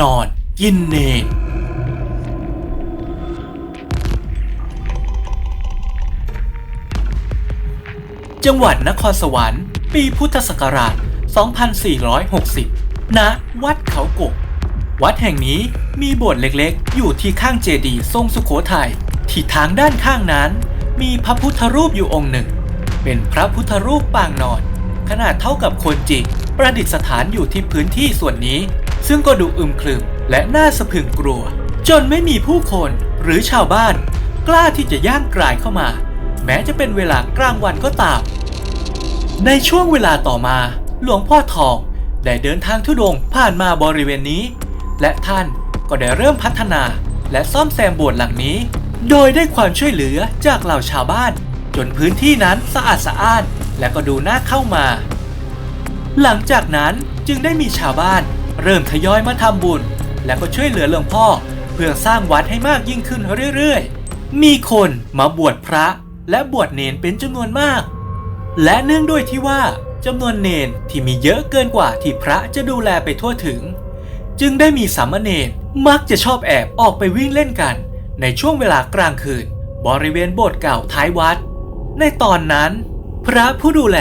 นอน กินเนจังหวัดนครสวรรค์ ปีพุทธศักราช 2460 ณ วัดเขากก วัดแห่งนี้มีโบสถ์เล็กๆ อยู่ที่ข้างเจดีย์ทรงสุโขทัย ที่ทางด้านข้างนั้น มีพระพุทธรูปอยู่องค์หนึ่ง เป็นพระพุทธรูปปางนอน ขนาดเท่ากับคนจริงประดิษฐานอยู่ที่พื้นที่ส่วนนี้ ซึ่งก็ดูอึมครึมและน่าสะพรึงกลัว จนไม่มีผู้คนหรือชาวบ้าน กล้าที่จะย่างกรายเข้ามา แม้จะเป็นเวลากลางวันก็ตาม ในช่วงเวลาต่อมา หลวงพ่อทองได้เดินทางทุดงผ่านมาบริเวณนี้ และท่านก็ได้เริ่มพัฒนาและซ่อมแซมโบสถ์หลังนี้ โดยได้ความช่วยเหลือจากเหล่าชาวบ้าน จนพื้นที่นั้นสะอาดสะอ้านและก็ดูน่าเข้ามา หลังจากนั้นจึงได้มีชาวบ้าน เริ่มทยอยมาทำบุญ และก็ช่วยเหลือหลวงพ่อ เพื่อสร้างวัดให้มากยิ่งขึ้นเรื่อยๆ มีคนมาบวชพระและบวชเนนเป็นจำนวนมาก และเนื่องด้วยที่ว่าจำนวนเนนที่มีเยอะเกินกว่าที่พระจะดูแลไปทั่วถึง จึงได้มีสามเณรมักจะชอบแอบออกไปวิ่งเล่นกัน ในช่วงเวลากลางคืน บริเวณโบสถ์เก่าท้ายวัด ในตอนนั้น พระผู้ดูแล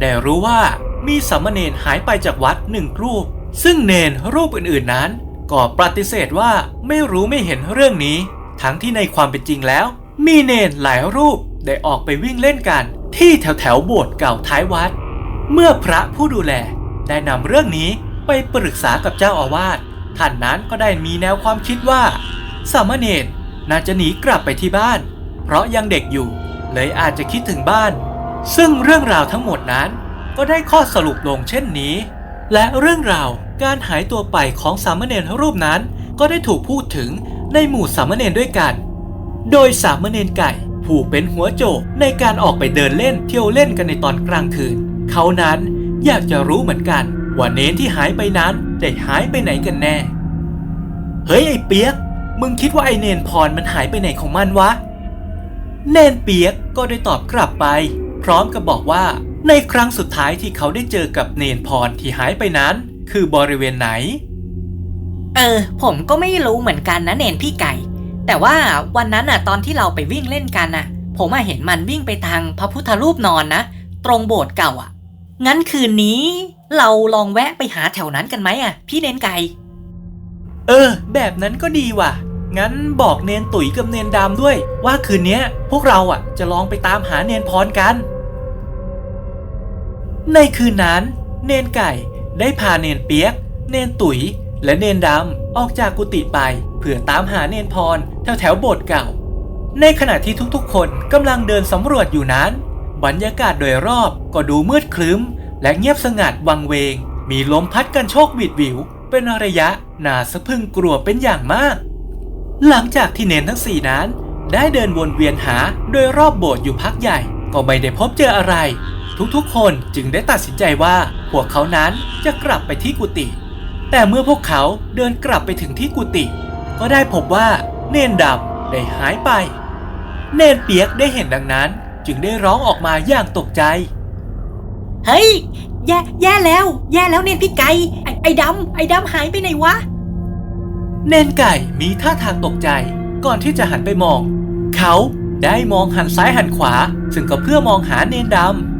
ได้รู้ว่ามีสามเณรหายไปจากวัดหนึ่งรูป ซึ่งเนนรูปอื่นๆนั้นก็ปฏิเสธว่าไม่รู้ไม่เห็นเรื่องนี้ ทั้งที่ในความเป็นจริงแล้ว มีเนนหลายรูปได้ออกไปวิ่งเล่นกัน ที่แถวแถวโบสถ์เก่าท้ายวัด เมื่อพระผู้ดูแลได้นำเรื่องนี้ไปปรึกษากับเจ้าอาวาสท่านนั้นก็ได้มีแนวความคิดว่า สามเณรน่าจะหนีกลับไปที่บ้าน เพราะยังเด็กอยู่ เลยอาจจะคิดถึงบ้าน ซึ่งเรื่องราวทั้งหมดนั้นก็ได้ข้อสรุปลงเช่นนี้ และเรื่องราว การหายตัวไปของสามเณรรูปนั้นก็ได้ถูกพูดถึงในหมู่สามเณรด้วยกัน โดยสามเณรไก่ผู้เป็นหัวโจกในการออกไปเดินเล่นเที่ยวเล่นกันในตอนกลางคืน เขานั้นอยากจะรู้เหมือนกัน ว่าเนนที่หายไปนั้นได้หายไปไหนกันแน่ เฮ้ยไอ้เปียก มึงคิดว่าไอ้เนนพรมันหายไปไหนของมันวะ เนนเปียกก็ได้ตอบกลับไป พร้อมกับบอกว่าในครั้งสุดท้ายที่เขาได้เจอกับเนนพรที่หายไปนั้น คือบริเวณไหน เออ ผมก็ไม่รู้เหมือนกันนะเนนพี่ไก่ แต่ว่าวันนั้นน่ะตอนที่เราไปวิ่งเล่นกันน่ะ ผมมาเห็นมันวิ่งไปทางพระพุทธรูปนอนนะ ตรงโบสถ์เก่าอะ งั้นคืนนี้ เราลองแวะไปหาแถวนั้นกันไหมอะ พี่เนนไก่ เออ แบบนั้นก็ดีว่ะ งั้นบอกเนนตุ๋ยกับเนนดำด้วย ว่าคืนเนี้ย พวกเราอะ จะลองไปตามหาเนนพรกัน ในคืนนั้น เนนไก่ ได้พาเนนเปียก เนนตุ๋ย และเนนดำออกจากกุฏิไป เพื่อตามหาเนนพรแถวแถวโบสถ์เก่า ในขณะที่ทุกๆ คนกำลังเดินสำรวจอยู่นั้น บรรยากาศโดยรอบก็ดูมืดครึ้ม และเงียบสงัดวังเวง มีลมพัดกันโชกบิดวิว เป็นระยะน่าสะพึงกลัวเป็นอย่างมาก หลังจากที่เนนทั้งสี่นั้น ได้เดินวนเวียนหาโดยรอบโบสถ์อยู่พักใหญ่ ก็ไม่ได้พบเจออะไร ทุกๆ คนจึงได้ตัดสินใจว่าพวกเขานั้นจะกลับไปที่กุฏิแต่เมื่อพวกเขาเดินกลับไปถึงที่กุฏิก็ได้พบว่าเนนดำได้หายไป เนนเปียกได้เห็นดังนั้น จึงได้ร้องออกมาอย่างตกใจ เฮ้ย แย่แย่แล้ว แย่แล้วเนนพี่ไก่ไอ้ไอ้ดำไอ้ดำหายไปไหนวะ เนนไก่มีท่าทางตกใจก่อนที่จะหันไปมอง เขาได้มองหันซ้ายหันขวา ซึ่งก็เพื่อมองหาเนนดำ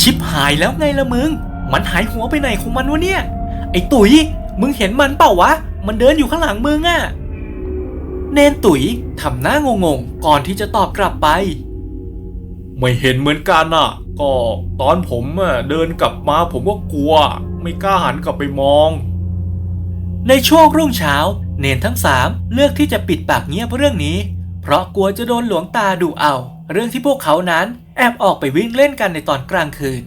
ชิบหายแล้วไงละมึง มันหายหัวไปไหนของมันวะเนี่ย ไอ้ตุ๋ย มึงเห็นมันเปล่าวะ มันเดินอยู่ข้างหลังมึงอะเนนตุ๋ยทำหน้างงงๆ ก่อนที่จะตอบกลับไป ไม่เห็นเหมือนกันอะก็ตอนผมเดินกลับมาผมก็กลัว ไม่กล้าหันกลับไปมอง ในช่วงรุ่งเช้า เนนทั้งสามเลือกที่จะปิดปากเงียบเรื่องนี้ เพราะกลัวจะโดนหลวงตาดุเอา เรื่องที่พวกเขานั้นแอบออกไปวิ่งเล่นกันในตอนกลางคืน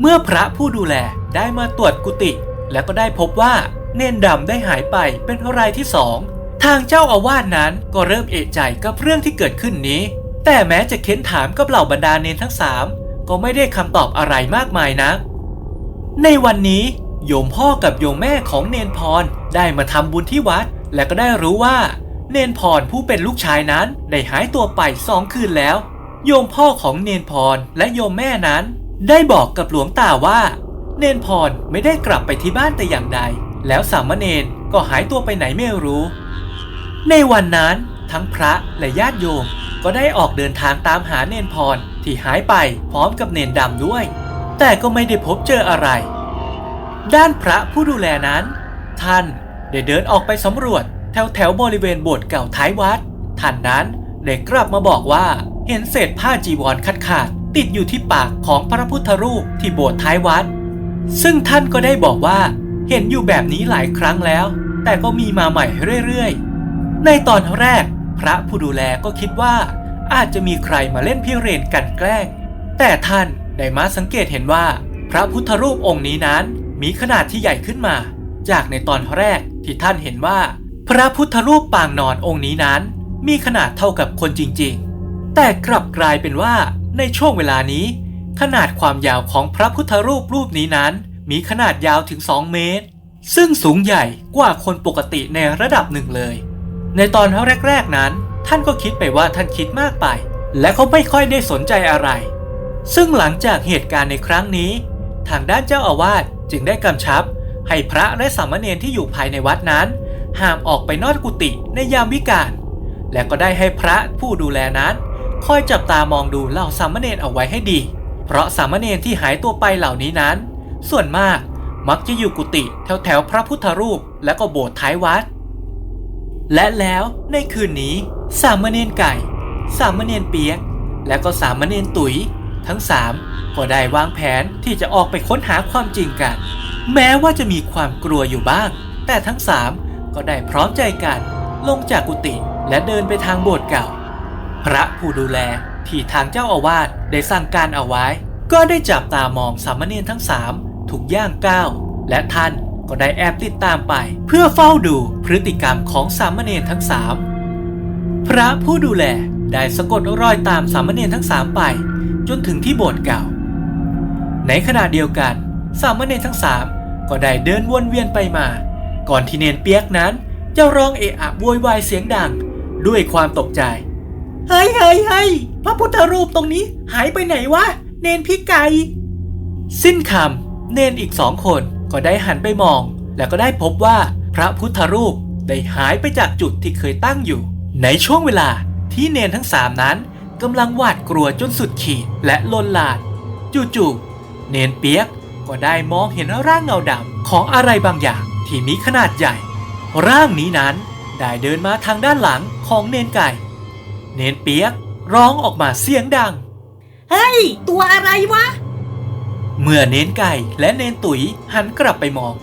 เมื่อพระผู้ดูแลได้มาตรวจกุฏิแล้วก็ได้พบว่าเนนดำได้หายไปเป็นรายที่สองทางเจ้าอาวาสนั้นก็เริ่มเอะใจกับเรื่องที่เกิดขึ้นนี้ แต่แม้จะเค้นถามกับเหล่าบรรดาเนนทั้งสามก็ไม่ได้คำตอบอะไรมากมายนักในวันนี้โยมพ่อกับโยมแม่ของเนนพรได้มาทำบุญที่วัด และก็ได้รู้ว่า เนนพรผู้เป็นลูกชายนั้นได้หายตัวไปสองคืนแล้ว โยมพ่อของเนนพรและโยมแม่นั้น ได้บอกกับหลวงตาว่า เนนพรไม่ได้กลับไปที่บ้านแต่อย่างใด แล้วสามเณรก็หายตัวไปไหนไม่รู้ ในวันนั้นทั้งพระและญาติโยมก็ได้ออกเดินทางตามหาเนนพรที่หายไปพร้อมกับเนนดำด้วย แต่ก็ไม่ได้พบเจออะไร ด้านพระผู้ดูแลนั้น ท่านได้เดินออกไปสำรวจ แถวแถวบริเวณโบสถ์เก่าท้ายวัดท่านนั้นได้กลับมาบอกว่าเห็นเศษผ้าจีวรขาดขาดๆติดอยู่ที่ปากของพระพุทธรูปที่โบสถ์ท้ายวัด ซึ่งท่านก็ได้บอกว่าเห็นอยู่แบบนี้หลายครั้งแล้ว แต่ก็มีมาใหม่เรื่อยๆ ในตอนแรก พระผู้ดูแลก็คิดว่า อาจจะมีใครมาเล่นพิเรนกันแกล้ง แต่ท่านได้มาสังเกตเห็นว่า พระพุทธรูปองค์นี้นั้นมีขนาดที่ใหญ่ขึ้นมา จากในตอนแรกที่ท่านเห็นว่า พระพุทธรูปปางนอนองค์นี้นั้นมีขนาดเท่ากับคนจริงๆ แต่กลับกลายเป็นว่าในช่วงเวลานี้ ขนาดความยาวของพระพุทธรูปรูปนี้นั้น มีขนาดยาวถึง 2 เมตร ซึ่งสูงใหญ่กว่าคนปกติในระดับหนึ่งเลย ในตอนแรกๆนั้น ท่านก็คิดไปว่าท่านคิดมากไป และเขาไม่ค่อยได้สนใจอะไร ซึ่งหลังจากเหตุการณ์ในครั้งนี้ ทางด้านเจ้าอาวาสจึงได้กำชับ ให้พระและสามเณรที่อยู่ภายในวัดนั้น ห้ามออกไปนอกกุฏิในยามวิกาลและก็ได้ให้พระผู้ดูแลนั้น คอยจับตามองดูเหล่าสามเณรเอาไว้ให้ดี เพราะสามเณรที่หายตัวไปเหล่านี้นั้น ส่วนมากมักจะอยู่กุฏิแถวแถวพระพุทธรูปและก็โบสถ์ท้ายวัด และแล้วในคืนนี้ สามเณรไก่ สามเณรเปียก และก็สามเณรตุ๋ย ทั้งสามก็ได้วางแผนที่จะออกไปค้นหาความจริงกัน แม้ว่าจะมีความกลัวอยู่บ้าง แต่ทั้งสาม ก็ได้พร้อมใจกัน ลงจากกุฏิและเดินไปทางโบสถ์เก่า พระผู้ดูแลที่ทางเจ้าอาวาสได้สั่งการเอาไว้ ก็ได้จับตามองสามเณรทั้งสามถูกย่างก้าวและท่านก็ได้แอบติดตามไป เพื่อเฝ้าดูพฤติกรรมของสามเณรทั้งสามพระผู้ดูแลได้สะกดรอยตามสามเณรทั้งสามไป จนถึงที่โบสถ์เก่า ในขณะเดียวกัน สามเณรทั้งสามก็ได้เดินวนเวียนไปมา ก่อนที่เนนเปียกนั้น จะร้องเอะอะโวยวายเสียงดัง ด้วยความตกใจ เฮ้ยเฮ้ยเฮ้ยพระพุทธรูปตรงนี้หายไปไหนวะ เนนพี่ไก่ สิ้นคำเนนอีกสองคนก็ได้หันไปมอง แล้วก็ได้พบว่าพระพุทธรูปได้หายไปจากจุดที่เคยตั้งอยู่ ในช่วงเวลาที่เนนทั้งสามนั้นกำลังหวาดกลัวจนสุดขีดและลนลานจู่ๆเนนเปียกก็ได้มองเห็นร่างเงาดำของอะไรบางอย่าง ที่มีขนาดใหญ่ ร่างนี้นั้นได้เดินมาทางด้านหลังของเนนไก่ เนนเปียกร้องออกมาเสียงดัง เฮ้ย ตัวอะไรวะ เมื่อเนนไก่และเนนตุ๋ยหันกลับไปมอง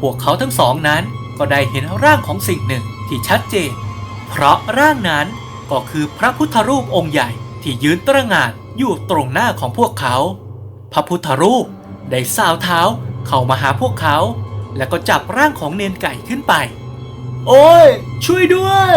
พวกเขาทั้งสองนั้นก็ได้เห็นร่างของสิ่งหนึ่งที่ชัดเจน เพราะร่างนั้นก็คือพระพุทธรูปองค์ใหญ่ที่ยืนตระหง่านอยู่ตรงหน้าของพวกเขา พระพุทธรูปได้สาวเท้าเข้ามาหาพวกเขา แล้วก็จับร่างของเนนไก่ขึ้นไป โอ้ย ช่วยด้วย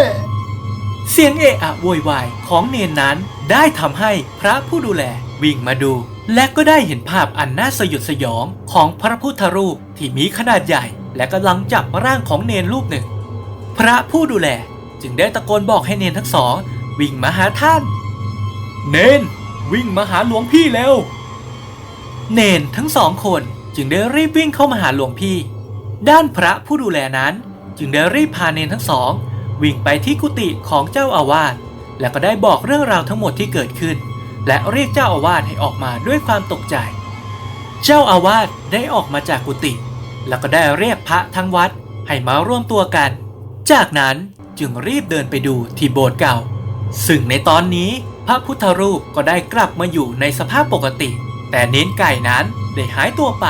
เสียงเอะอะโวยวายของเนนนั้นได้ทำให้พระผู้ดูแลวิ่งมาดู และก็ได้เห็นภาพอันน่าสยดสยองของพระพุทธรูปที่มีขนาดใหญ่ และกำลังจับร่างของเนนรูปหนึ่ง พระผู้ดูแลจึงได้ตะโกนบอกให้เนนทั้งสอง วิ่งมาหาท่าน เนน วิ่งมาหาหลวงพี่เร็วเนนทั้งสองคนจึงได้รีบวิ่งเข้ามาหาหลวงพี่ ด้านพระผู้ดูแลนั้นจึงได้รีบพาเนนทั้งสอง วิ่งไปที่กุฏิของเจ้าอาวาสและก็ได้บอกเรื่องราวทั้งหมดที่เกิดขึ้น และเรียกเจ้าอาวาสให้ออกมาด้วยความตกใจ เจ้าอาวาสได้ออกมาจากกุฏิแล้วก็ได้เรียกพระทั้งวัดให้มาร่วมตัวกัน จากนั้นจึงรีบเดินไปดูที่โบสถ์เก่า ซึ่งในตอนนี้พระพุทธรูปก็ได้กลับมาอยู่ในสภาพปกติ แต่เน้นไก่นั้นได้หายตัวไป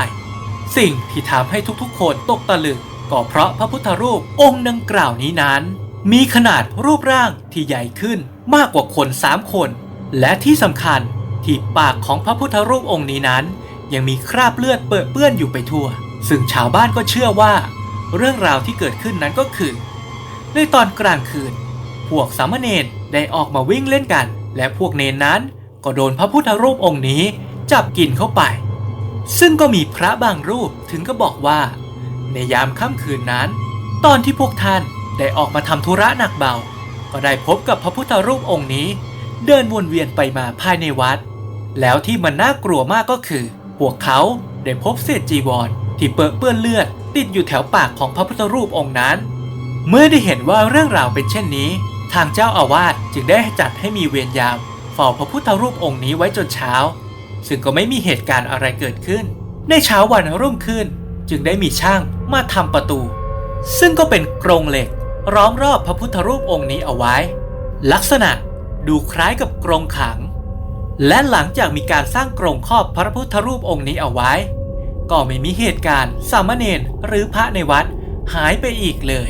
สิ่งที่ทำให้ทุกๆ คนตกตะลึงก็เพราะพระพุทธรูปองค์ดังกล่าวนี้นั้น มีขนาดรูปร่างที่ใหญ่ขึ้นมากกว่าคนสามคน และที่สำคัญที่ปากของพระพุทธรูปองค์นี้นั้น ยังมีคราบเลือดเปื้อนเปื้อนอยู่ไปทั่ว ซึ่งชาวบ้านก็เชื่อว่า เรื่องราวที่เกิดขึ้นนั้นก็คือ ในตอนกลางคืน พวกสามเณรได้ออกมาวิ่งเล่นกัน และพวกเนนนั้นก็โดนพระพุทธรูปองค์นี้ จับกินเข้าไป ซึ่งก็มีพระบางรูปถึงก็บอกว่า ในยามค่ำคืนนั้น ตอนที่พวกท่านได้ออกมาทำธุระหนักเบา ก็ได้พบกับพระพุทธรูปองค์นี้ เดินวนเวียนไปมาภายในวัด แล้วที่มันน่ากลัวมากก็คือ พวกเขาได้พบเศษจีวรที่เปื้อนเปื้อนเลือด ติดอยู่แถวปากของพระพุทธรูปองค์นั้น เมื่อได้เห็นว่าเรื่องราวเป็นเช่นนี้ ทางเจ้าอาวาสจึงได้จัดให้มีเวรยามเฝ้าพระพุทธรูปองค์นี้ไว้จนเช้า ซึ่งก็ไม่มีเหตุการณ์อะไรเกิดขึ้น ในเช้าวันรุ่งขึ้น จึงได้มีช่างมาทำประตู ซึ่งก็เป็นกรงเหล็กล้อมรอบพระพุทธรูปองค์นี้เอาไว้ ลักษณะดูคล้ายกับกรงขัง และหลังจากมีการสร้างกรงครอบพระพุทธรูปองค์นี้เอาไว้ ก็ไม่มีเหตุการณ์สามเณรหรือพระในวัดหายไปอีกเลย